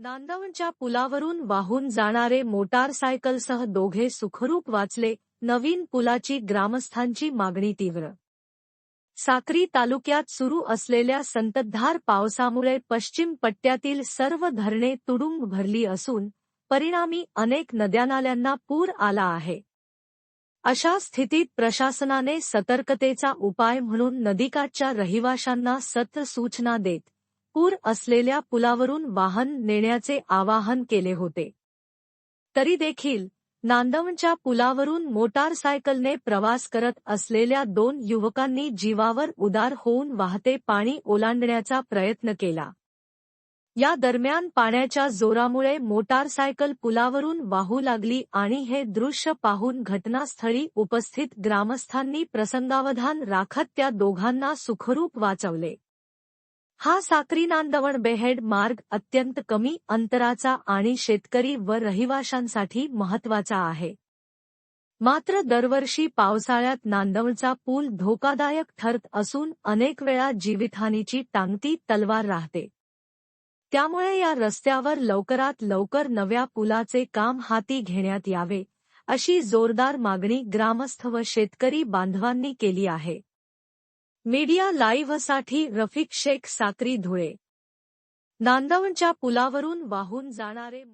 नांदवणच्या पुलावरून वाहून जाणारे मोटारसायकलसह दोघे सुखरूप वाचले. नवीन पुलाची ग्रामस्थांची मागणी तीव्र. साक्री तालुक्यात सुरू असलेल्या संततधार पावसामुळे पश्चिम पट्ट्यातील सर्व धरणे तुडुंब भरली असून परिणामी अनेक नद्यानाल्यांना पूर आला आहे. अशा स्थितीत प्रशासनाने सतर्कतेचा उपाय म्हणून नदीकाठच्या रहिवाशांना सत्र सूचना देत पूर असलेल्या पुलावरून वाहन नेण्याचे आवाहन केले होते. तरी देखील नांदवणच्या पुलावरून मोटारसायकलने प्रवास करत असलेल्या दोन युवकांनी जीवावर उदार होऊन वाहते पाणी ओलांडण्याचा प्रयत्न केला. या दरम्यान पाण्याच्या जोरामुळे मोटारसायकल पुलावरून वाहू लागली आणि हे दृश्य पाहून घटनास्थळी उपस्थित ग्रामस्थांनी प्रसंगावधान राखत त्या दोघांना सुखरूप वाचवले. हा साक्री नांदवण बेहेड मार्ग अत्यंत कमी अंतराचा आणि शेतकरी व रहिवाशांसाठी महत्त्वाचा आहे. मात्र दरवर्षी पावसाळ्यात नांदवणचा पूल धोकादायक ठरत असून अनेक वेळा जीवितहानीची टांगती तलवार राहते. त्यामुळे या रस्त्यावर लवकरात लवकर नव्या पुलाचे काम हाती घेण्यात यावे अशी जोरदार मागणी ग्रामस्थ व शेतकरी बांधवांनी केली आहे. मीडिया लाईव्हसाठी रफिक शेख साक्री धुळे. नांदवणच्या पुलावरून वाहून जाणारे